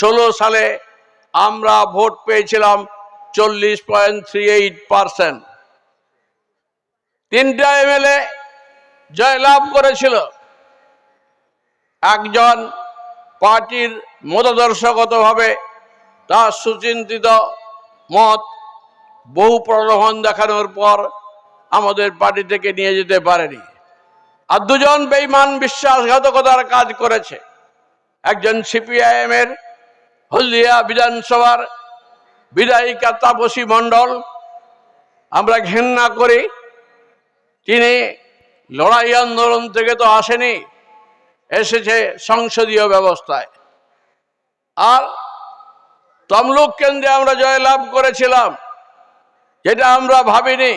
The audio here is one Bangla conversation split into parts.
ষোলো সালে আমরা ভোট পেয়েছিলাম চল্লিশ পয়েন্ট থ্রি এইট পার্সেন্ট। তিনটা এমএলএ জয়লাভ করেছিল। একজন পার্টির মতাদর্শগতভাবে তার সুচিন্তিত মত বহু প্রলোভন দেখানোর পর আমাদের পার্টি থেকে নিয়ে যেতে পারেনি। আর দুজন বেইমান বিশ্বাসঘাতকতার কাজ করেছে। একজন সিপিআইএম এর হলদিয়া বিধানসভার বিধায়িকা তাপসী মণ্ডল, আমরা ঘেন্না করি, তিনি লড়াই আন্দোলন থেকে তো আসেনি, এসেছে সংসদীয় ব্যবস্থায়। আর তমলুক কেন্দ্রে আমরা জয়লাভ করেছিলাম, যেটা আমরা ভাবিনি,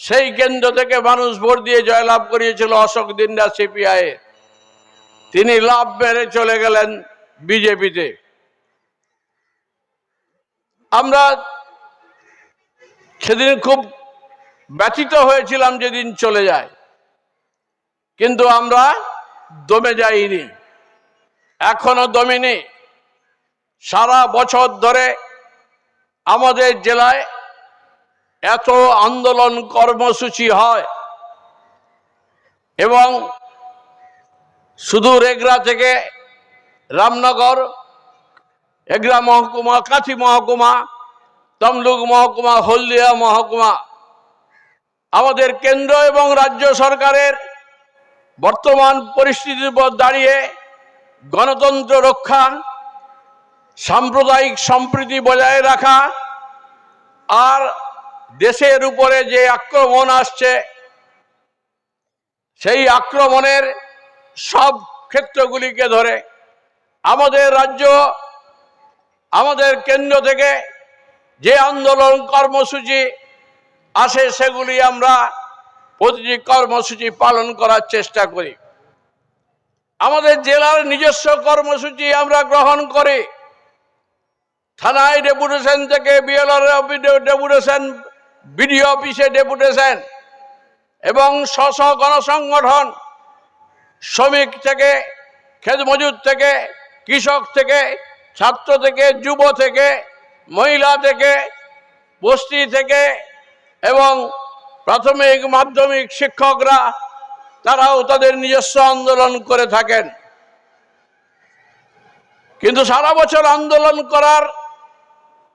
সেই কেন্দ্র থেকে মানুষ ভোট দিয়ে জয়লাভ করিয়েছিল অশোক দিনদা সিপিআই তিনি লাভ মেরে চলে গেলেন বিজেপিতে। আমরা সেদিন খুব ব্যথিত হয়েছিলাম যেদিন চলে যায়। কিন্তু আমরা দমে যাইনি। এখনও দমিনি সারা বছর ধরে আমাদের জেলায় এত আন্দোলন কর্মসূচি হয় এবং শুধু রেগরা থেকে রামনগর, এগরা মহকুমা, কাথি মহকুমা, তমলুক মহকুমা, হলদিয়া মহকুমা। আমাদের কেন্দ্র এবং রাজ্য সরকারের বর্তমান পরিস্থিতির উপর দাঁড়িয়ে গণতন্ত্র রক্ষা, সাম্প্রদায়িক সম্প্রীতি বজায় রাখা আর দেশের উপরে যে আক্রমণ আসছে, সেই আক্রমণের সব ক্ষেত্রগুলিকে ধরে আমাদের রাজ্য, আমাদের কেন্দ্র থেকে যে আন্দোলন কর্মসূচি আসে সেগুলি আমরা প্রতিটি কর্মসূচি পালন করার চেষ্টা করি। আমাদের জেলার নিজস্ব কর্মসূচি আমরা গ্রহণ করি। থানায় ডেপুটেশন থেকে বিএলআর ডেপুটেশন, বিডিও অফিসে ডেপুটেশন এবং স্ব গণসংগঠন, শ্রমিক থেকে খেত মজুর থেকে কৃষক থেকে, ছাত্র থেকে, যুব থেকে, মহিলা থেকে, বস্তি থেকে এবং প্রাথমিক মাধ্যমিক শিক্ষকরা, তারাও তাদের নিজস্ব আন্দোলন করে থাকেন। কিন্তু সারা বছর আন্দোলন করার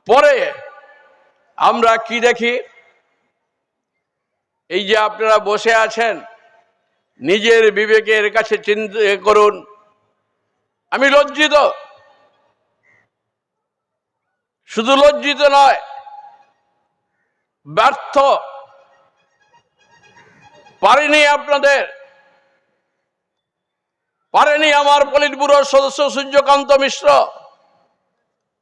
পরে আমরা কি দেখি? এই যে আপনারা বসে আছেন, নিজের বিবেকের কাছে চিন্তা করুন আমি লজ্জিত। শুধু লজ্জিত নয়, ব্যর্থ। পারিনি আপনাদের। পারেনি আমার পলিট ব্যুরোর সদস্য সূর্যকান্ত মিশ্র।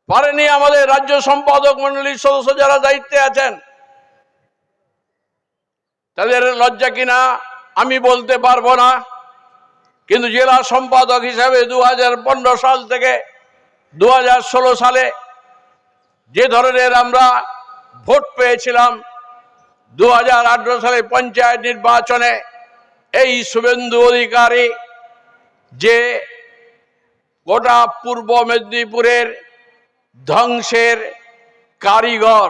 পারেনি আমাদের রাজ্য সম্পাদক মন্ডলীর সদস্য যারা দায়িত্বে আছেন। তাদের লজ্জা কিনা আমি বলতে পারব না। কিন্তু জেলা সম্পাদক হিসাবে দু হাজার পনেরো সাল থেকে দু হাজার ষোলো সালে যে ধরনের আমরা ভোট পেয়েছিলাম দু সালে পঞ্চায়েত নির্বাচনে এই শুভেন্দু অধিকারী যে গোটা পূর্ব মেদিনীপুরের ধ্বংসের কারিগর,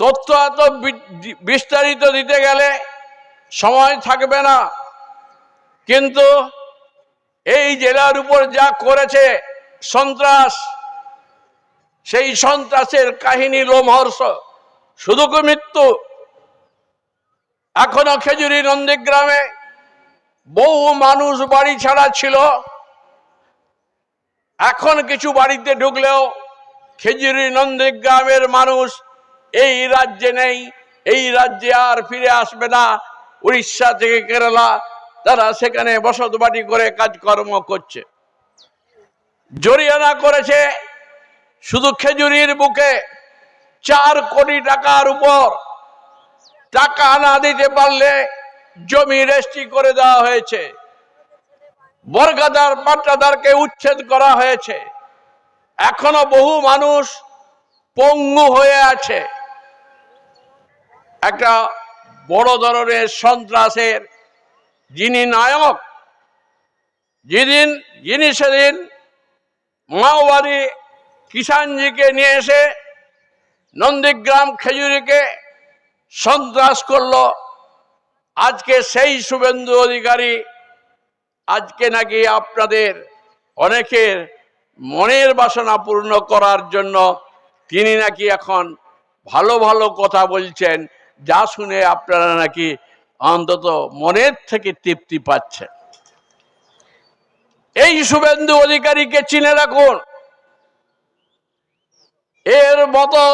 তথ্য এত বিস্তারিত দিতে গেলে সময় থাকবে না। কিন্তু এই জেলার উপর যা করেছে সন্ত্রাস, সেই সন্ত্রাসের কাহিনী লোমহর্ষ। শুধু মৃত্যু? এখনও খেজুরি নন্দীগ্রামে বহু মানুষ বাড়ি ছাড়া ছিল। এখন কিছু বাড়িতে ঢুকলেও খেজুরি নন্দীগ্রামের মানুষ এই রাজ্যে নেই, এই রাজ্যে আর ফিরে আসবে না। উড়িষ্যা থেকে কেরালা তারা সেখানে বসত বাড়ি করে কাজকর্ম করছে। জরিয়ানা করেছে, শুধু খেজুরির বুকে চার কোটি টাকার উপর টাকা না দিতে পারলে জমি রেস্ট্রি করে দেওয়া হয়েছে। বর্গাদার পাট্টাদারকে উচ্ছেদ করা হয়েছে। এখনও বহু মানুষ পঙ্গু হয়ে আছে। একটা বড় ধরনের সন্ত্রাসের যিনি নায়ক যেদিন যিনি সেদিন মাওবাদী কিষাণজিকে নিয়ে এসে নন্দীগ্রাম খেজুরিকে সন্ত্রাস করল, আজকে সেই শুভেন্দু অধিকারী, আজকে নাকি আপনাদের অনেকের মনের বাসনা পূর্ণ করার জন্য তিনি নাকি এখন ভালো ভালো কথা বলছেন, যা শুনে আপনারা নাকি অন্তত মনের থেকে তৃপ্তি পাচ্ছে। এই শুভেন্দু অধিকারীকে চিনে রাখুন। এর মতো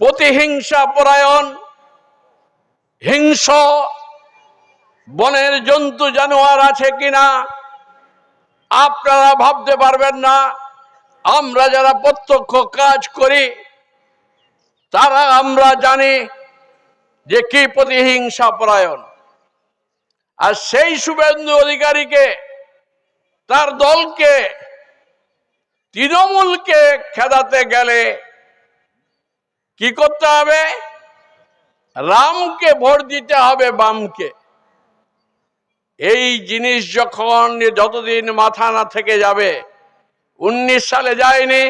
প্রতিহিংসা পরায়ণ, হিংস বনের জন্তু জানোয়ার আছে কিনা, আপনারা ভাবতে পারবেন না। আমরা যারা প্রত্যক্ষ কাজ করি, তারা আমরা জানি যে কি প্রতিহিংসা পরায়ণ। আর সেই শুভেন্দু অধিকারীকে, তার দলকে, তৃণমূলকে খেদাতে গেলে কি করতে হবে? রামকে ভোট দিতে হবে বামকে। এই জিনিস যখন যতদিন মাথা না থেকে যাবে, উনিশ সালে যায়নি,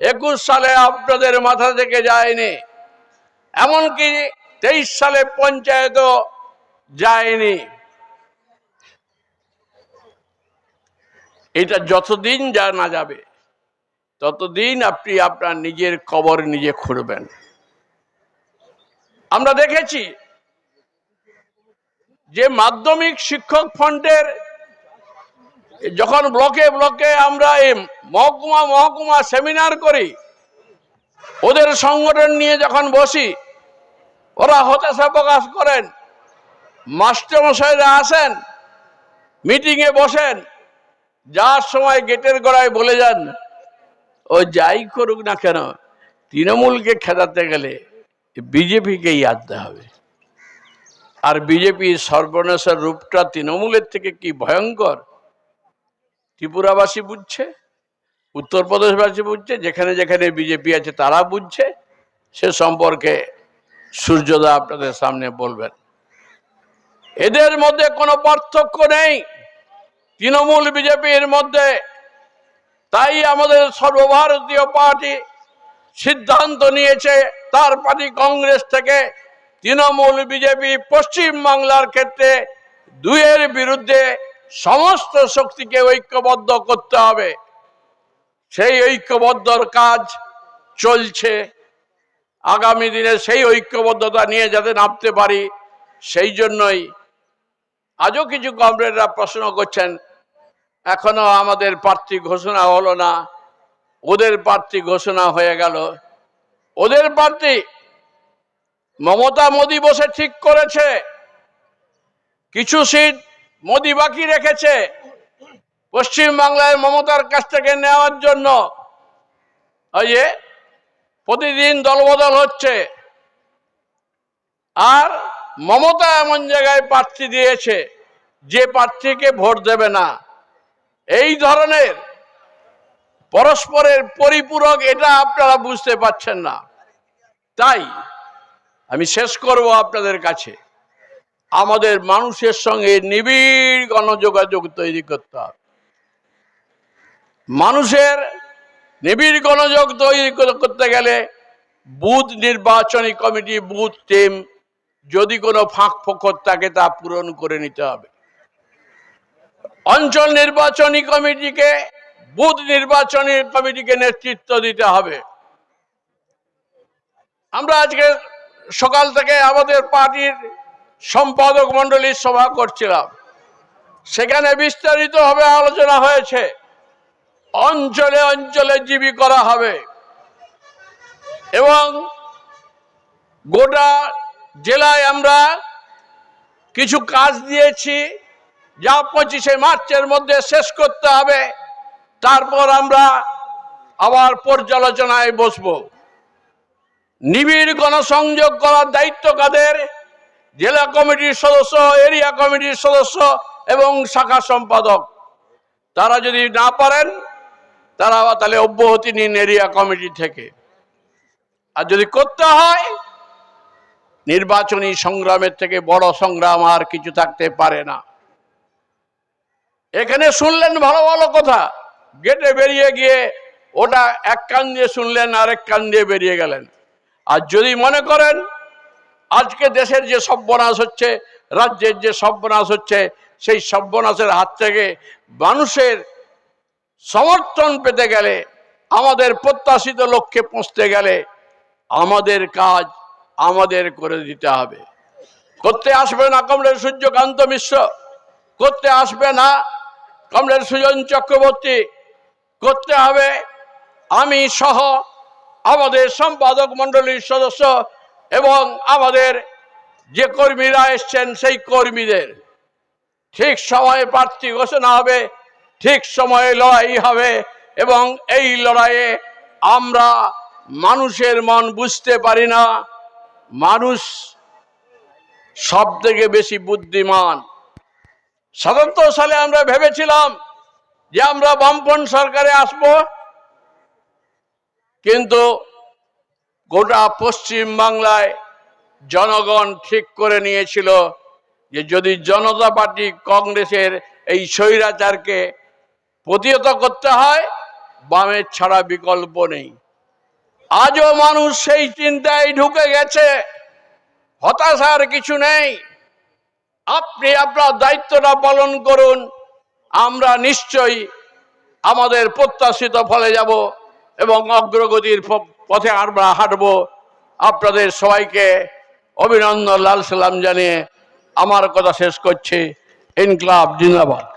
একুশ সালে আপনাদের মাথা থেকে যায়নি। এমনকি তেইশ সালে পঞ্চায়েতও যায়নি। এটা যতদিন যা না যাবে, ততদিন আপনি আপনার নিজের কবর নিজে খুঁড়বেন। আমরা দেখেছি যে মাধ্যমিক শিক্ষক ফন্ডের যখন ব্লকে ব্লকে আমরা এই মহকুমা মহকুমা সেমিনার করি, ওদের সংগঠন নিয়ে যখন বসি ওরা হতাশা প্রকাশ করেন। মাস্টারমশাইরা আসেন, মিটিংয়ে বসেন, যার সময় গেটের গড়ায় বলে যান, ও যাই করুক না কেন, তৃণমূলকে খেদাতে গেলে বিজেপিকেই আনতে হবে। আর বিজেপির সর্বনাশের রূপটা তৃণমূলের থেকে কি ভয়ঙ্কর? ত্রিপুরাবাসী বুঝছে, উত্তরপ্রদেশবাসী বুঝছে, যেখানে যেখানে বিজেপি আছে তারা বুঝছে, সে সম্পর্কে সূর্যদা আপনাদের সামনে বলবেন। এদের মধ্যে কোনো পার্থক্য নেই। তৃণমূল বিজেপির মধ্যে তাই আমাদের সর্বভারতীয় পার্টি সিদ্ধান্ত নিয়েছে, তার পার্টি কংগ্রেস থেকে তৃণমূল বিজেপি পশ্চিম বাংলার ক্ষেত্রে দুয়ের বিরুদ্ধে সমস্ত শক্তিকে ঐক্যবদ্ধ করতে হবে। সেই ঐক্যবদ্ধর কাজ চলছে। আগামী দিনে সেই ঐক্যবদ্ধতা নিয়ে যাতে নামতে পারি, সেই জন্যই আজও কিছু কমরেডরা প্রশ্ন করছেন, এখনও আমাদের প্রার্থী ঘোষণা হলো না, ওদের প্রার্থী ঘোষণা হয়ে গেল। ওদের প্রার্থী মমতা মোদী বসে ঠিক করেছে, কিছু সিট মোদি বাকি রেখেছে পশ্চিম বাংলায় মমতার কাছ থেকে নেওয়ার জন্য। ওই যে প্রতিদিন দলবদল হচ্ছে। আর মমতা এমন জায়গায় প্রার্থী দিয়েছে, যে প্রার্থীকে ভোট দেবে না। এই ধরনের পরস্পরের পরিপূরক এটা আপনারা বুঝতে পারছেন না। তাই আমি শেষ করব আপনাদের কাছে। আমাদের মানুষের সঙ্গে নিবিড় গণযোগাযোগ তৈরি করতে হবে। মানুষের নিবিড় গণযোগ তৈরি করতে গেলে বুথ নির্বাচনী কমিটি, বুথ টিম যদি কোনো ফাঁক ফোকর থাকে তা পূরণ করে নিতে হবে। অঞ্চল নির্বাচনী কমিটিকে, বুথ নির্বাচনী কমিটিকে নেতৃত্ব দিতে হবে। আমরা আজকে সকাল থেকে আমাদের পার্টির সম্পাদক মন্ডলীর সভা করছিলাম। সেখানে বিস্তারিতভাবে আলোচনা হয়েছে। অঞ্চলে অঞ্চলে জীবী করা হবে। এবং গোটা জেলায় আমরা কিছু কাজ দিয়েছি, যা পঁচিশে মার্চের মধ্যে শেষ করতে হবে। তারপর আমরা আবার পর্যালোচনায় বসবো। নিবিড় গণসংযোগ করার দায়িত্ব কাদের? জেলা কমিটির সদস্য, এরিয়া কমিটির সদস্য এবং শাখা সম্পাদক। তারা যদি না পারেন তারা আবার তাহলে অব্যাহতি নিন এরিয়া কমিটি থেকে। আর যদি করতে হয়, নির্বাচনী সংগ্রামের থেকে বড় সংগ্রাম আর কিছু থাকতে পারে না। এখানে শুনলেন ভালো ভালো কথা। গেটে বেরিয়ে গিয়ে ওটা এক কান দিয়ে শুনলেন, আরেক কান দিয়ে বেরিয়ে গেলেন। আর যদি মনে করেন, আজকে দেশের যে সর্বনাশ হচ্ছে, রাজ্যের যে সর্বনাশ হচ্ছে, সেই সর্বনাশের হাত থেকে মানুষের সমর্থন পেতে গেলে, আমাদের প্রত্যাশিত লক্ষ্যে পৌঁছতে গেলে, আমাদের কাজ আমাদের করে দিতে হবে। করতে আসবে না কমরেড সূর্যকান্ত মিশ্র, করতে আসবে না কমরেড সুজন চক্রবর্তী, করতে হবে আমি সহ আমাদের সম্পাদক মণ্ডলীর সদস্য এবং আমাদের যে কর্মীরা এসছেন সেই কর্মীদের। ঠিক সময়ে প্রার্থী ঘোষণা হবে ঠিক সময়ে লড়াই হবে এবং এই লড়াইয়ে আমরা মানুষের মন বুঝতে পারি না। মানুষ সব থেকে বেশি বুদ্ধিমান। সাতাত্তর সালে আমরা ভেবেছিলাম যে আমরা বামপন সরকারে আসব, কিন্তু গোটা পশ্চিম বাংলায় জনগণ ঠিক করে নিয়েছিল যে যদি জনতা পার্টি কংগ্রেসের এই স্বৈরাচারকে প্রতিহত করতে হয়, বামের ছাড়া বিকল্প নেই। আজও মানুষ সেই চিন্তায় ঢুকে গেছে, হতাশার কিছু নেই। আপনি আপনার দায়িত্বটা পালন করুন, আমরা নিশ্চয়ই আমাদের প্রত্যাশিত ফলে যাব এবং অগ্রগতির পথে আমরা হাঁটব। আপনাদের সবাইকে অভিনন্দন, লাল সালাম জানিয়ে আমার কথা শেষ করছি। ইনকলাব জিন্দাবাদ।